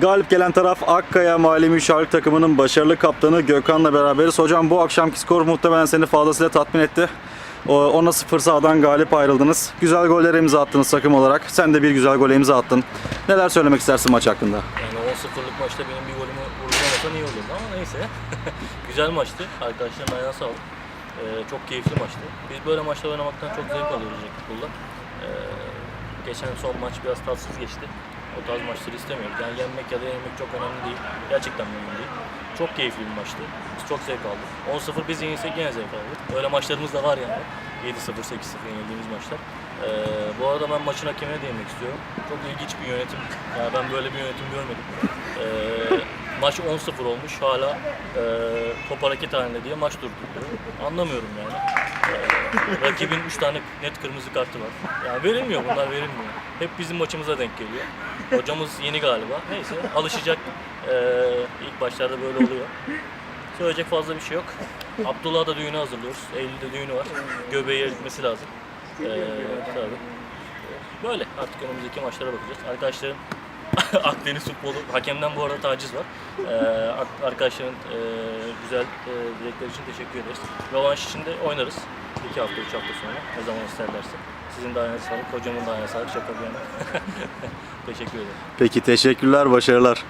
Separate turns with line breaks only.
Galip gelen taraf Akkaya Mali Müşavir takımının başarılı kaptanı Gökhan'la beraberiz. Hocam bu akşamki skor muhtemelen seni fazlasıyla tatmin etti. O 10'a 0 sağdan galip ayrıldınız. Güzel gollere imza attınız takım olarak. Sen de bir güzel gole imza attın. Neler söylemek istersin maç hakkında?
Yani 10-0'lık maçta benim bir golümü vurgulamasan iyi olurdu ama neyse. Güzel maçtı. Arkadaşların ayağına sağlık. Ee, çok keyifli maçtı. Biz böyle maçlar oynamaktan çok zevk alıyoruz Futbol'da. Ee, geçen son maç biraz tatsız geçti. O tarz maçları istemiyoruz. Yani yenmek ya da yenilmek çok önemli değil. Gerçekten mühim değil. Çok keyifli bir maçtı. Biz çok zevk aldık. 10-0 biz yenilsek yine zevk aldık. Öyle maçlarımız da var yani. 7-0, 8-0 yenildiğimiz maçlar. Ee, bu arada ben maçın hakemine değinmek istiyorum. Çok ilginç bir yönetim. Yani ben böyle bir yönetim görmedim. Ee, maç 10-0 olmuş hala e, top hareket halinde diye maç durduruyor. Anlamıyorum yani. Rakibin 3 tane net kırmızı kartı var. Yani verilmiyor bunlar verilmiyor. Hep bizim maçımıza denk geliyor. Hocamız yeni galiba. Neyse alışacak. Ee, ilk başlarda böyle oluyor. Söyleyecek fazla bir şey yok. Abdullah da düğünü hazırlıyoruz. Eylül'de düğünü var. Göbeğe gitmesi lazım. Ee, tabii. Böyle artık önümüzdeki maçlara bakacağız. Arkadaşların Akdeniz futbolu hakemden bu arada taciz var. Ee, ar- arkadaşların e, güzel e, dilekleri için teşekkür ederiz. Rövanş için de oynarız. İki hafta, üç hafta sonra ne zaman isterlerse. Sizin de ayağınıza sağlık, hocamın da ayağına sağlık. Şaka bir yana. teşekkür ederim.
Peki teşekkürler, başarılar.